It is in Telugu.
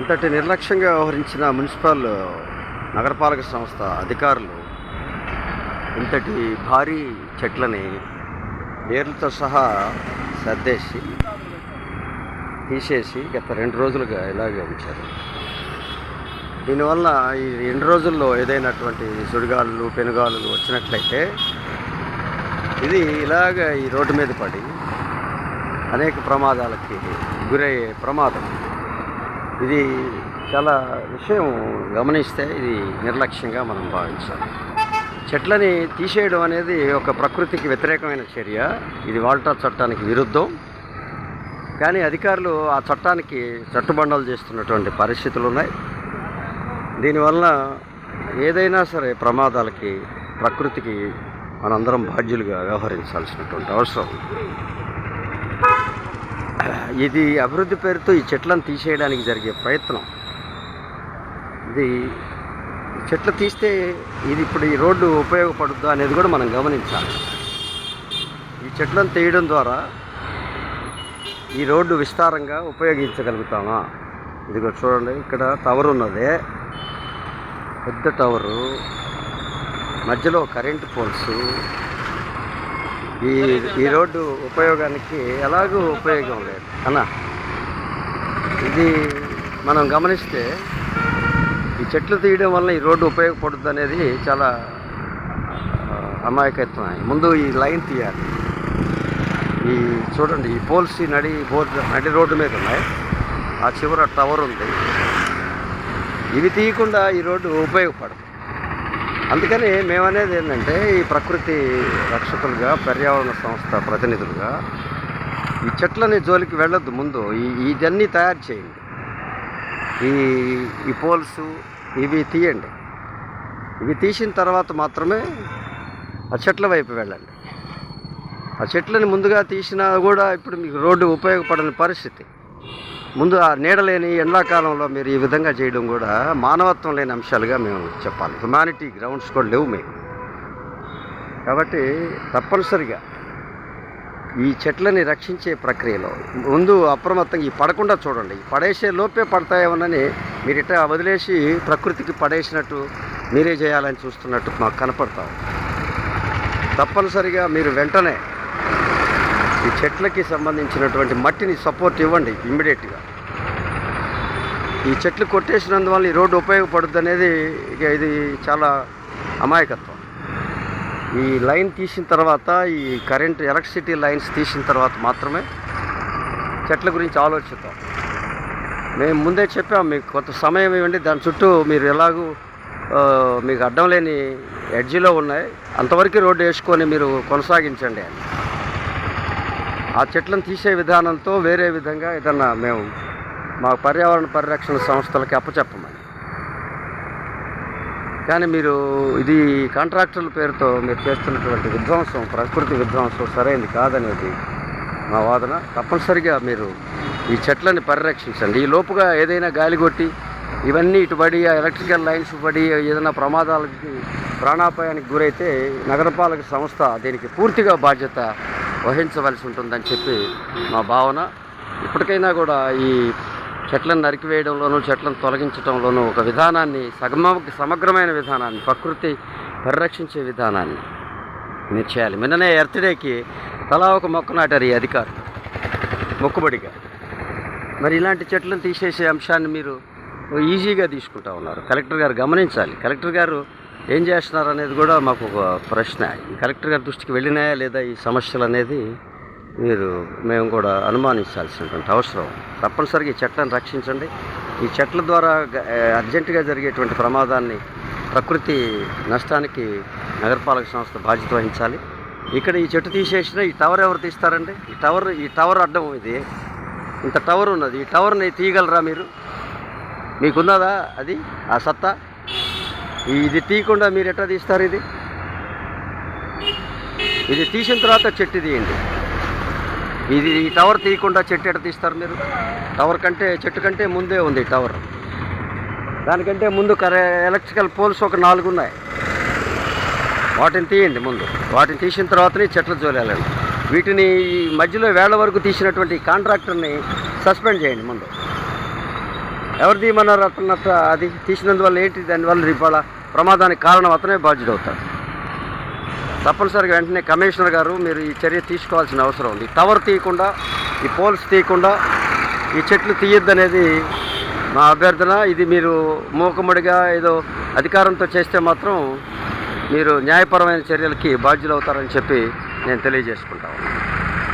ఇంతటి నిర్లక్ష్యంగా వ్యవహరించిన మున్సిపల్ నగరపాలక సంస్థ అధికారులు ఇంతటి భారీ చెట్లని వేర్లతో సహా సర్దేసి తీసేసి గత రెండు రోజులుగా ఇలాగే ఉంచారు. దీనివల్ల ఈ రెండు రోజుల్లో ఏదైనటువంటి సుడిగాలు పెనుగాలులు వచ్చినట్లయితే ఇది ఇలాగ ఈ రోడ్డు మీద పడి అనేక ప్రమాదాలకి గురయ్యే ప్రమాదం. ఇది చాలా విషయం గమనిస్తే ఇది నిర్లక్ష్యంగా మనం భావించాలి. చెట్లని తీసేయడం అనేది ఒక ప్రకృతికి వ్యతిరేకమైన చర్య. ఇది వాల్టా చట్టానికి విరుద్ధం. కానీ అధికారులు ఆ చట్టానికి చట్టుబండలు చేస్తున్నటువంటి పరిస్థితులు ఉన్నాయి. దీనివల్ల ఏదైనా సరే ప్రమాదాలకి ప్రకృతికి మనందరం బాధ్యులుగా వ్యవహరించాల్సినటువంటి అవసరం ఇది అభివృద్ధి పేరుతో ఈ చెట్లను తీసేయడానికి జరిగే ప్రయత్నం. ఇది చెట్లు తీస్తే ఇది ఇప్పుడు ఈ రోడ్డు ఉపయోగపడుద్దా అనేది కూడా మనం గమనించాలి. ఈ చెట్లను తీయడం ద్వారా ఈ రోడ్డు విస్తారంగా ఉపయోగించగలుగుతామా? ఇదిగో చూడండి ఇక్కడ టవర్ ఉన్నది. పెద్ద టవరు. మధ్యలో కరెంటు పోల్స్. ఈ ఈ రోడ్డు ఉపయోగానికి ఎలాగూ ఉపయోగం లేదు. అన్న ఇది మనం గమనిస్తే ఈ చెట్లు తీయడం వల్ల ఈ రోడ్డు ఉపయోగపడుతుంది అనేది చాలా అమాయకత్వం. ముందు ఈ లైన్ తీయాలి. ఈ చూడండి ఈ పోల్స్ ఈ నడి బోర్డు నడి రోడ్డు మీద ఉన్నాయి. ఆ చివర టవర్ ఉంది. ఇవి తీయకుండా ఈ రోడ్డు ఉపయోగపడదు. అందుకని మేమనేది ఏంటంటే ఈ ప్రకృతి రక్షకులుగా పర్యావరణ సంస్థ ప్రతినిధులుగా ఈ చెట్లని జోలికి వెళ్ళొద్దు ముందు. ఈ ఇదన్నీ తయారు చేయండి. ఈ ఈ పోల్స్ ఇవి తీయండి. ఇవి తీసిన తర్వాత మాత్రమే ఆ చెట్ల వైపు వెళ్ళండి. ఆ చెట్లని ముందుగా తీసినా కూడా ఇప్పుడు మీకు రోడ్డు ఉపయోగపడని పరిస్థితి. ముందు ఆ నీడలేని ఎండాకాలంలో మీరు ఈ విధంగా చేయడం కూడా మానవత్వం లేని అంశాలుగా మేము చెప్పాలి. హ్యుమానిటీ గ్రౌండ్స్ కూడా లేవు మేము. కాబట్టి తప్పనిసరిగా ఈ చెట్లని రక్షించే ప్రక్రియలో ముందు అప్రమత్తంగా ఈ పడకుండా చూడండి. ఈ పడేసే లోపే పడతాయేమోనని మీరు ఇట్లా వదిలేసి ప్రకృతికి పడేసినట్టు మీరే చేయాలని చూస్తున్నట్టు మాకు కనపడతాం తప్పనిసరిగా మీరు వెంటనే ఈ చెట్లకి సంబంధించినటువంటి మట్టిని సపోర్ట్ ఇవ్వండి ఇమ్మీడియట్గా ఈ చెట్లు కొట్టేసినందువల్ల ఈ రోడ్డు ఉపయోగపడుద్ది అనేది ఇక ఇది చాలా అమాయకత్వం. ఈ లైన్ తీసిన తర్వాత ఈ కరెంట్ ఎలక్ట్రిసిటీ లైన్స్ తీసిన తర్వాత మాత్రమే చెట్ల గురించి ఆలోచిద్దాం. మేము ముందే చెప్పాం మీకు కొంత సమయం ఇవ్వండి దాని చుట్టూ మీరు ఎలాగూ మీకు అడ్డం లేని ఎడ్జిలో ఉన్నాయి. అంతవరకు రోడ్డు వేసుకొని మీరు కొనసాగించండి అని. ఆ చెట్లను తీసే విధానంతో వేరే విధంగా ఏదన్నా మేము మా పర్యావరణ పరిరక్షణ సంస్థలకి అప్పచెప్పమని. కానీ మీరు ఇది కాంట్రాక్టర్ల పేరుతో మీరు చేస్తున్నటువంటి విధ్వంసం ప్రకృతి విధ్వంసం సరైనది కాదనేది మా వాదన. తప్పనిసరిగా మీరు ఈ చెట్లని పరిరక్షించండి. ఈ లోపుగా ఏదైనా గాలి కొట్టి ఇవన్నీ ఇటు పడి ఎలక్ట్రికల్ లైన్స్ పడి ఏదైనా ప్రమాదాలకి ప్రాణాపాయానికి గురైతే నగరపాలక సంస్థ దీనికి పూర్తిగా బాధ్యత వహించవలసి ఉంటుందని చెప్పి మా భావన. ఇప్పటికైనా కూడా ఈ చెట్లను నరికివేయడంలోనూ చెట్లను తొలగించడంలోనూ ఒక విధానాన్ని సగమ సమగ్రమైన విధానాన్ని ప్రకృతి పరిరక్షించే విధానాన్ని మీరు చేయాలి. నిన్ననే ఎర్త్డేకి తలా ఒక మొక్క నాటారు ఈ అధికారులు మొక్కుబడిగా. మరి ఇలాంటి చెట్లను తీసేసే అంశాన్ని మీరు ఈజీగా తీసుకుంటా ఉన్నారు. కలెక్టర్ గారు గమనించాలి. కలెక్టర్ గారు ఏం చేస్తున్నారు అనేది కూడా మాకు ఒక ప్రశ్న. కలెక్టర్ గారి దృష్టికి వెళ్ళినాయా లేదా ఈ సమస్యలు అనేది మీరు మేము కూడా అనుమానించాల్సినటువంటి అవసరం. తప్పనిసరిగా ఈ చెట్లను రక్షించండి. ఈ చెట్ల ద్వారా అర్జెంటుగా జరిగేటువంటి ప్రమాదాన్ని ప్రకృతి నష్టానికి నగరపాలక సంస్థ బాధ్యత వహించాలి. ఇక్కడ ఈ చెట్టు తీసేసిన ఈ టవర్ ఎవరు తీస్తారండి? ఈ టవర్ ఈ టవర్ అడ్డం ఇది. ఇంత టవర్ ఉన్నది. ఈ టవర్ని తీయగలరా మీరు? మీకున్నదా అది? ఆ సత్తా? ఇది తీయకుండా మీరు ఎట్లా తీస్తారు ఇది? ఇది తీసిన తర్వాత చెట్టు తీయండి. ఇది ఈ టవర్ తీయకుండా చెట్టు ఎట్లా తీస్తారు మీరు? టవర్ కంటే చెట్టు కంటే ముందే ఉంది టవర్. దానికంటే ముందు కరే ఎలక్ట్రికల్ పోల్స్ ఒక నాలుగు ఉన్నాయి. వాటిని తీయండి ముందు. వాటిని తీసిన తర్వాతనే చెట్లు జోలేయాలండి వీటిని ఈ మధ్యలో వేళ్ళ వరకు తీసినటువంటి కాంట్రాక్టర్ని సస్పెండ్ చేయండి ముందు. ఎవరు తీయమన్నారు అతను అది తీసినందువల్ల ఏంటి? దానివల్ల ఇవాళ ప్రమాదానికి కారణం అతనే బాధ్యుడవుతాడు తప్పనిసరిగా వెంటనే కమిషనర్ గారు మీరు ఈ చర్య తీసుకోవాల్సిన అవసరం ఉంది. టవర్ తీయకుండా ఈ పోల్స్ తీయకుండా ఈ చెట్లు తీయొద్దనేది మా అభ్యర్థన. ఇది మీరు మూకముడిగా ఏదో అధికారంతో చేస్తే మాత్రం మీరు న్యాయపరమైన చర్యలకి బాధ్యులు అవుతారని చెప్పి నేను తెలియజేసుకుంటాను